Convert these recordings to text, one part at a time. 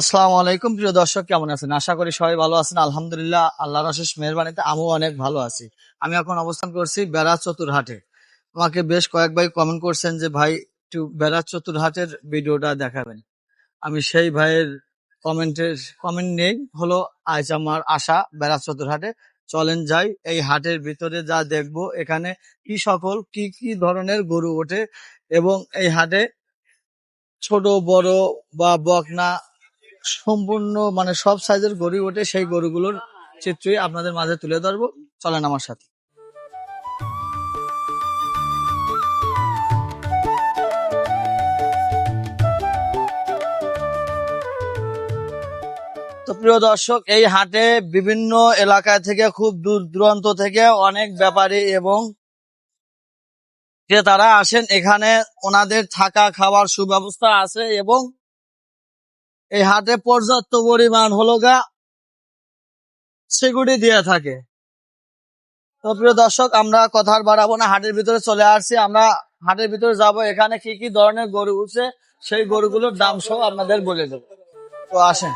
আসসালামু আলাইকুম, প্রিয় দর্শক, কেমন আছেন? আশা করি সবাই ভালো আছেন। আলহামদুলিল্লাহ, আল্লাহর অশেষ মেহরবানিতে আমিও অনেক ভালো আছি। আমি এখন অবস্থান করছি বেড়া চতুরহাটে। আমাকে বেশ কয়েক ভাই কমেন্ট করছেন যে, ভাই, একটু বেড়া চতুরহাটের ভিডিওটা দেখাবেন। আমি সেই ভাইয়ের কমেন্টের কমেন্ট নেই। হলো, আজ আমার আশা বেড়া চতুরহাটে। চলেন যাই, এই হাটের ভিতরে যা দেখব, এখানে কি সকল, কি কি ধরনের গরু ওঠে এবং এই হাটে ছোট, বড় বা বকনা সম্পূর্ণ মানে সব সাইজের গরু ওঠে, সেই গরুগুলোর চিত্রই আপনাদের মাঝে তুলে ধরবো। চলেন আমার সাথে। তো প্রিয় দর্শক, এই হাটে বিভিন্ন এলাকা থেকে, খুব দূর দূরান্ত থেকে অনেক ব্যাপারী এবং ক্রেতারা আসেন। এখানে ওনাদের থাকা খাওয়ার সুব্যবস্থা আছে এবং এই হাটে পর্যাপ্ত পরিমাণ হলো গা সিকিউরিটি দিয়ে থাকে। তো প্রিয় দর্শক, আমরা কথা বাড়াবো না, হাটের ভিতরে চলে আসছি। আমরা হাটের ভিতরে যাব, এখানে কি কি ধরনের গরু উঠছে, সেই গরুগুলোর দাম সহ আপনাদের বলে দেবো। তো আসেন।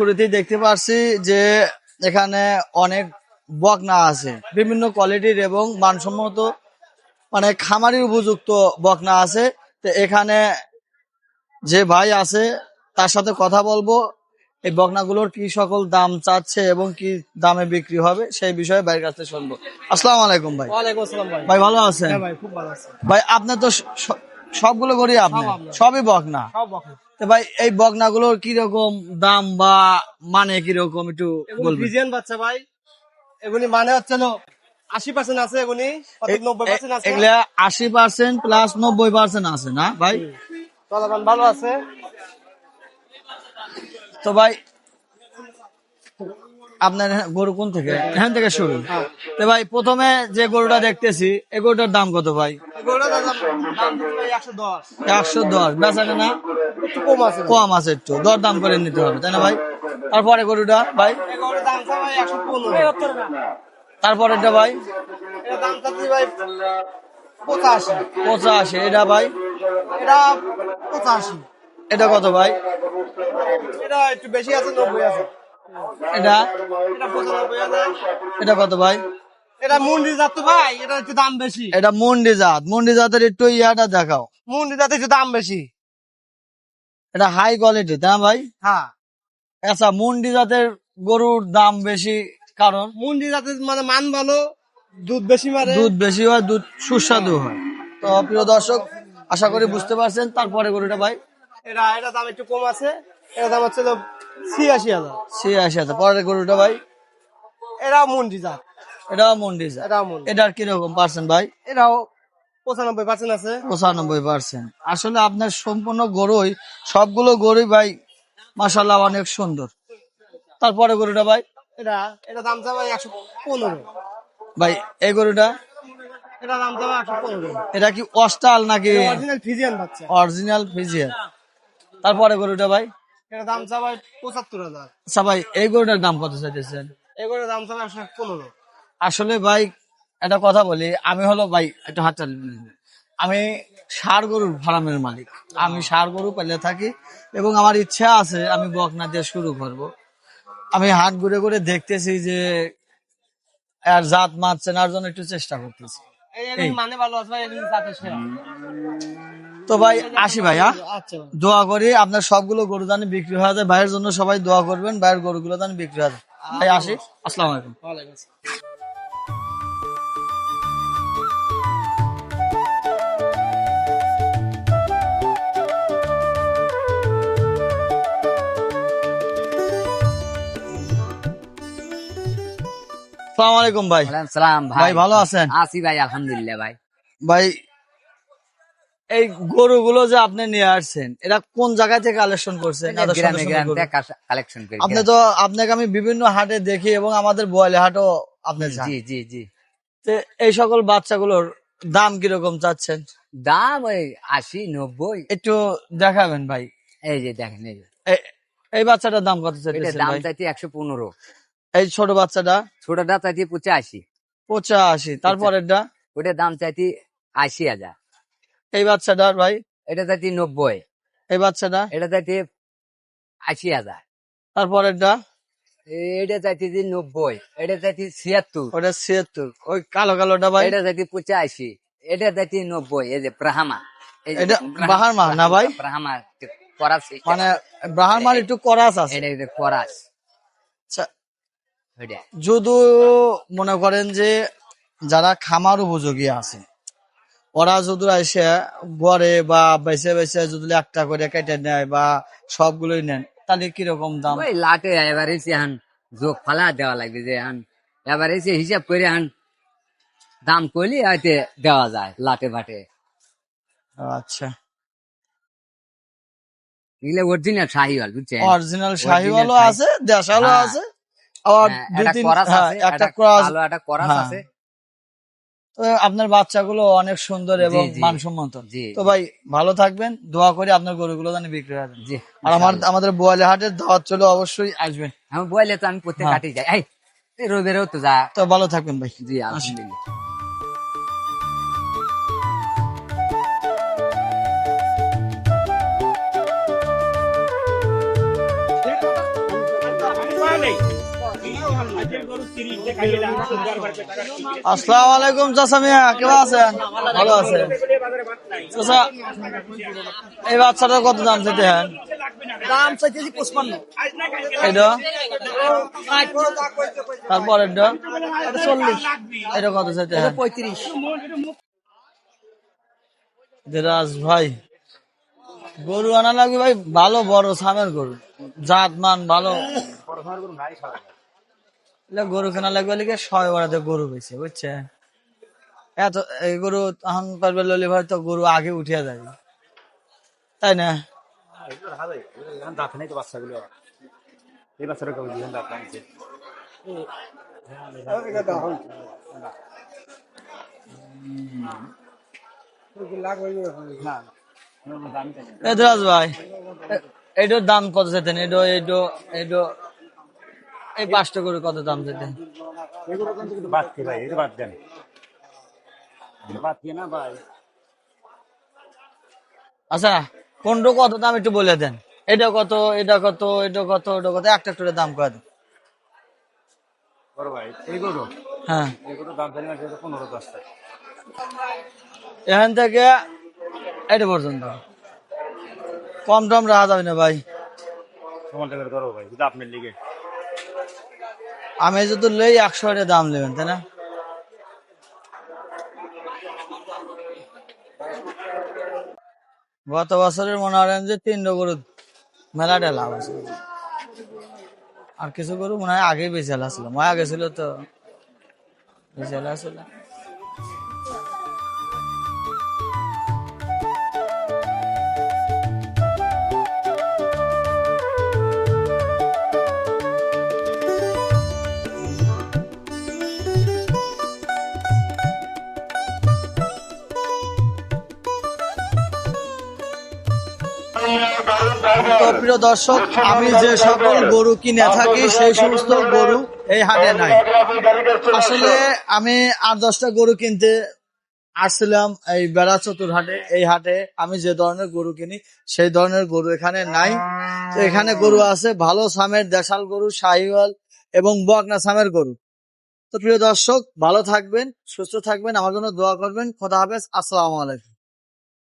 শুরুতেই দেখতে পাচ্ছি যে এখানে অনেক বকনা আছে। বিভিন্ন কোয়ালিটির এবং মানসম্মত মানে খামারির উপযুক্ত বকনা আছে। তো এখানে যে ভাই আছে তার সাথে কথা বলব। এই বকনাগুলোর কি সকল দাম চাচ্ছে এবং কি দামে বিক্রি হবে সেই বিষয়ে ভাইয়ের কাছে শুনব। আসসালামু আলাইকুম ভাই। ভাই। ভালো আছেন? হ্যাঁ ভাই আছে। ভাই আপনার তো সবগুলো করি আপনি? সবই বকনা? তো ভাই এই বকনা গুলোর কীরকম দাম বা মানে কীরকম একটু বলবেন? বাচ্চা ভাই। এগুলি মানে হচ্ছে না আশি পার্সেন্ট আছে এগুলি নব্বই পার্সেন্ট আছে? এগুলা আশি পার্সেন্ট প্লাস নব্বই পার্সেন্ট আছে না ভাই? ভালো আছে। তো ভাই আপনার গরু কোন থেকে? এখান থেকে শুরু। হ্যাঁ। তো ভাই প্রথমে যে গরুটা দেখতেছি এই গরুটার দাম কত ভাই? একশো দশ। বেচা কেনা কম আছে ভাই। কম আছে একটু। দর দাম করে নিতে হবে তাই না ভাই? তারপরে গরুটা ভাই? দাম ভাই এটা পঁচাশি। পঁচাশি। এটা ভাই? এটা পঁচাশি। এটা কত ভাই? এটা একটু বেশি আছে নব্বই আছে। এটা? এটা কত ভাই? এটা মুন্ডি জাত তো ভাই এটা একটু দাম বেশি। এটা মুন্ডি জাত মুন্ডি জাতের একটু ইয়াটা দেখাও। মুন্ডি জাতে একটু দাম বেশি। এটা হাই কোয়ালিটি তাই ভাই? হ্যাঁ। আচ্ছা মুন্ডি জাতের গরুর দাম বেশি কারণ? মুন্ডি জাতের মানে মান ভালো দুধ বেশি মারে। দুধ বেশি হয় দুধ সুস্বাদু হয়। তো প্রিয় দর্শক আশা করি বুঝতে পারছেন তারপরে গরুটা ভাই? এটা এটা দাম একটু কম আছে। এটা দাম হচ্ছে ছিয়াশি হাজার। ছিয়াশি হাজার পরের গরুটা ভাই? এটাও মুন্ডি জাত। এটাও মুন্ডি জাত এটাও মুন্ডি এটার কীরকম পার্সেন্ট ভাই? এটাও পঁচানব্বই পার্সেন্ট আছে। পঁচানব্বই পার্সেন্ট আসলে আপনার সম্পূর্ণ গরুই সবগুলো গরুই ভাই মাসাল্লাহ অনেক সুন্দর। তারপরে গরুটা ভাই? এটা এটা দাম চাবে একশো পনেরো। ভাই এই গরুটা? এটা দাম চাবে একশো পনেরো। এটা কি অস্টাল নাকি? অরিজিনাল ফিজিয়ান বাচ্চা। অরিজিনাল ফিজিয়ার তারপরে গরুটা ভাই? এটা দাম চাবে পঁচাত্তর হাজার। আচ্ছা ভাই এই গরুটার দাম কত চাইতেছেন? এগুলোর দাম চাবে একশো পনেরো। আসলে ভাই একটা কথা বলি। আমি হলো ভাই একটা হাত আমি ষাড় গরুর ফার্মের মালিক। আমি ষাড় গরু পেলে থাকি এবং আমার ইচ্ছা আছে আমি বকনা দিয়ে শুরু করব। আমি হাট ঘুরে ঘুরে দেখতেছি যে আর জাত মাছ চেনার জন্য একটু চেষ্টা করতেছি। মানে সেরা। তো ভাই আসি ভাই হ্যাঁ? আচ্ছা দোয়া করি আপনার সবগুলো গরু দানি বিক্রি হয়ে যায়। ভাইয়ের জন্য সবাই দোয়া করবেন ভাইয়ের গরুগুলো দানি বিক্রি হয়ে যায়। ভাই আসি। আসসালামু আলাইকুম। আসসালাম সালাম আলাইকুম ভাই। সালাম ভাই। ভালো আছেন? আছি ভাই আলহামদুলিল্লাহ ভাই। ভাই এই গরুগুলো যে আপনি নিয়ে আসছেন এটা কোন জায়গা থেকে কালেকশন করছেন? কালেকশন করি আপনি তো আপনাকে আমি বিভিন্ন হাটে দেখি এবং আমাদের বোয়ালি হাটও আপনি জি জি জি। এই সকল বাচ্চাগুলোর দাম কীরকম চাচ্ছেন? দাম ওই আশি নব্বই। একটু দেখাবেন ভাই। এই যে দেখেন এই যে। এই বাচ্চাটার দাম কত এটা দাম চাইতে একশো পনেরো। এই ছোট বাচ্চাটা? ছোটটা চাইতে পঁচাশি। পঁচাশি। তারপরেরটা? ওটার দাম চাইতে আশি হাজার। এই বাচ্চাটার ভাই? এটা চাইতে নব্বই। এই বাচ্চাটা? এটা চাইতে আশি হাজার। তারপরেরটা? এটা চাইতে যে নব্বই। এটা চাইতে ছিয়াত্তর। ওটা ছিয়াত্তর। ওই কালো কালোটা ভাই? এটা চাইতে পঁচাশি। এটা চাইতে নব্বই। এই যে ব্রাহ্মা। এটা ব্রাহ্মা- বাহার না ভাই? ব্রাহ্মা করাস। মানে ব্রাহ্মার একটু করাস আছে। এটা করাস। আচ্ছা, যদি মনে করেন যে যারা খামার উপযোগী আছে ওরা যদি এসে গড়ে বা বেছে বেছে যদি একটা করে কেটে নেয় বা সবগুলোই নেন তাহলে কীরকম দাম? ওই লাটে এবার হান যোগ ফালা দেওয়া লাগবে যে হান এবার এসে হিসাব করে হান দাম করলে হয়তো দেওয়া যায় লাটে ভাটে আচ্ছা। এগুলো অরিজিনাল শাহিওয়াল বুঝছেন? অরিজিনাল শাহিওয়ালও আছে দেশালও হ্যাঁ। আছে। হ্যাঁ, হ্যাঁ, হ্যাঁ। আপনার বাচ্চাগুলো অনেক সুন্দর এবং। মানসম্মত। জি, তো ভাই ভালো থাকবেন দোয়া করে আপনার গরুগুলো জানি বিক্রি হয়। আর আমার আমাদের বোয়ালে হাটের দাওয়াত চলে অবশ্যই আসবেন। আমি বোয়ালে তো আমি প্রত্যেক হাটে যাই। রবিবারেও তো যা। তো ভালো থাকবেন ভাই। জি আলহামদুলিল্লাহ। আসসালামু আলাইকুম চাচা মিয়া কেমন আছেন? ভালো আছেন। চাচা এই বাচ্চাটার কত দাম চাইতে হ্যাঁ দাম চাইতেছি পঁচপান্ন। এটা তারপর এটা চল্লিশ। এটা কত চাইতে হ্যাঁ পঁয়ত্রিশ। দিরাজ ভাই গরু আনা লাগবে ভাই ভালো বড় সামের গরু। জাত মান ভালো। গরু কেনা লাগবে লিখে ছয় বাড়াতে গরু বেছে বুঝছে? এত, এই গরু তখন পারবে ললি ভাই তো গরু আগে উঠিয়া যাবে তাই না? ভাই, এ- দাম কত চাইতেন এইটো এইটো এইটো এই পাঁচটা করে কত দাম চাইতেন এগুলো কিন্তু বাদ দিয়ে ভাই এটা বাদ দেন। বাদ দিয়ে না ভাই। আচ্ছা কোনটা কত দাম একটু বলে দেন। এটা কত এটা কত এটা কত এটা কত একটা একটা দাম করে দেন। হ্যাঁ। এখান থেকে এটা পর্যন্ত। কম টম রাখা যাবে না ভাই। টাকার ধরো ভাই লিগে। আমি যদি লই একশো দাম নেবেন, তাই না? গত বছরের মনে করেন যে তিনটা গরু মেলাটা লাভ আছে। আর কিছু গরু মনে হয় আগে বেঁচে ছিল। আগে ছিল তো, বেঁচে ছিল। তো প্রিয় দর্শক আমি যে সকল গরু কিনে থাকি সেই সমস্ত গরু এই হাটে নাই। আসলে আমি আট দশটা গরু কিনতে আসছিলাম এই বেড়া চতুর হাটে এই হাটে আমি যে ধরনের গরু কিনি সেই ধরনের গরু এখানে নাই। এখানে গরু আছে ভালো সামের দেশাল গরু শাহিওয়াল এবং বকনা সামের গরু। তো প্রিয় দর্শক ভালো থাকবেন সুস্থ থাকবেন আমার জন্য দোয়া করবেন। খোদা হাফেজ আসসালামু আলাইকুম।